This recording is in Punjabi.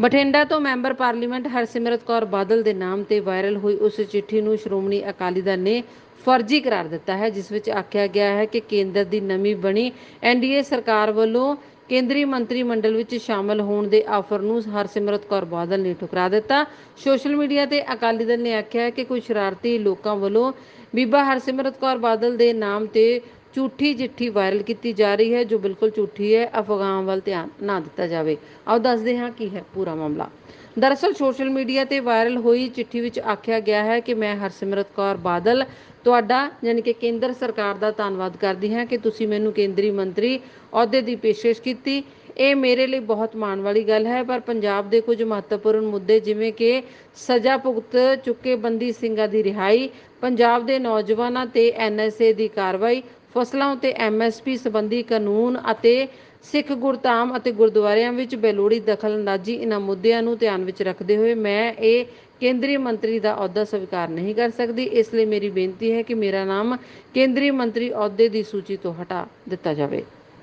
ਬਠਿੰਡਾ ਤੋਂ ਮੈਂਬਰ ਪਾਰਲੀਮੈਂਟ ਹਰਸਿਮਰਤ ਕੌਰ ਬਾਦਲ ਦੇ ਨਾਮ ਤੇ ਵਾਇਰਲ ਹੋਈ ਉਸ ਚਿੱਠੀ ਨੂੰ ਸ਼੍ਰੋਮਣੀ ਅਕਾਲੀ ਦਲ ਨੇ ਫਰਜ਼ੀ ਕਰਾਰ ਦਿੱਤਾ ਹੈ, ਜਿਸ ਵਿੱਚ ਆਖਿਆ ਗਿਆ ਹੈ ਕਿ ਕੇਂਦਰ ਦੀ ਨਵੀਂ ਬਣੀ ਐਨਡੀਏ ਸਰਕਾਰ ਵੱਲੋਂ ਕੇਂਦਰੀ ਮੰਤਰੀ ਮੰਡਲ ਵਿੱਚ ਸ਼ਾਮਲ ਹੋਣ ਦੇ ਆਫਰ ਨੂੰ ਹਰਸਿਮਰਤ ਕੌਰ ਬਾਦਲ ਨੇ ਠੁਕਰਾ ਦਿੱਤਾ। ਸੋਸ਼ਲ ਮੀਡੀਆ ਤੇ ਅਕਾਲੀ ਦਲ ਨੇ ਆਖਿਆ ਹੈ ਕਿ ਕੁਝ ਸ਼ਰਾਰਤੀ ਲੋਕਾਂ ਵੱਲੋਂ ਬੀਬਾ ਹਰਸਿਮਰਤ ਕੌਰ ਬਾਦਲ ਦੇ ਨਾਮ ਤੇ ਝੂਠੀ ਚਿੱਠੀ ਵਾਇਰਲ ਕੀਤੀ ਜਾ ਰਹੀ ਹੈ, ਜੋ ਬਿਲਕੁਲ ਝੂਠੀ ਹੈ ਅਫਗਾਨ ਵੱਲ ਧਿਆਨ ਨਾ ਦਿੱਤਾ ਜਾਵੇ। ਆਓ ਦੱਸਦੇ ਹਾਂ ਕੀ ਹੈ ਪੂਰਾ ਮਾਮਲਾ। ਦਰਅਸਲ ਸੋਸ਼ਲ ਮੀਡੀਆ ਤੇ ਵਾਇਰਲ ਹੋਈ ਚਿੱਠੀ ਵਿੱਚ ਆਖਿਆ ਗਿਆ ਹੈ ਕਿ ਮੈਂ ਹਰਸਿਮਰਤ ਕੌਰ ਬਾਦਲ, ਤੁਹਾਡਾ ਯਾਨੀ ਕਿ ਕੇਂਦਰ ਸਰਕਾਰ ਦਾ ਧੰਨਵਾਦ ਕਰਦੀ ਹਾਂ ਕਿ ਤੁਸੀਂ ਮੈਨੂੰ ਕੇਂਦਰੀ ਮੰਤਰੀ ਅਹੁਦੇ ਦੀ ਪੇਸ਼ਕਸ਼ ਕੀਤੀ। ਇਹ ਮੇਰੇ ਲਈ ਬਹੁਤ ਮਾਣ ਵਾਲੀ ਗੱਲ ਹੈ, ਪਰ ਪੰਜਾਬ ਦੇ ਕੁਝ ਮਹੱਤਵਪੂਰਨ ਮੁੱਦੇ ਜਿਵੇਂ ਕਿ ਸਜ਼ਾ ਭੁਗਤ ਚੁੱਕੇ ਬੰਦੀ ਸਿੰਘਾਂ ਦੀ ਰਿਹਾਈ, ਪੰਜਾਬ ਦੇ ਨੌਜਵਾਨਾਂ ਤੇ ਐਨਐਸਏ ਦੀ ਕਾਰਵਾਈ ਫਸਲਾਂ ਉਤੇ ਐਮਐਸਪੀ ਸੰਬੰਧੀ ਕਾਨੂੰਨ ਅਤੇ ਸਿੱਖ ਗੁਰਧਾਮ ਅਤੇ ਗੁਰਦੁਆਰਿਆਂ ਵਿੱਚ ਬੇਲੋੜੀ ਦਖਲਅੰਦਾਜ਼ੀ ਇਹਨਾਂ ਮੁੱਦਿਆਂ ਨੂੰ ਧਿਆਨ ਵਿੱਚ ਰੱਖਦੇ ਹੋਏ ਮੈਂ ਇਹ ਕੇਂਦਰੀ ਮੰਤਰੀ ਦਾ ਅਹੁਦਾ ਸਵੀਕਾਰ ਨਹੀਂ ਕਰ ਸਕਦੀ। ਇਸ ਲਈ ਮੇਰੀ ਬੇਨਤੀ ਹੈ ਕਿ ਮੇਰਾ ਨਾਮ ਕੇਂਦਰੀ ਮੰਤਰੀ ਅਹੁਦੇ ਦੀ ਸੂਚੀ ਤੋਂ ਹਟਾ ਦਿੱਤਾ ਜਾਵੇ।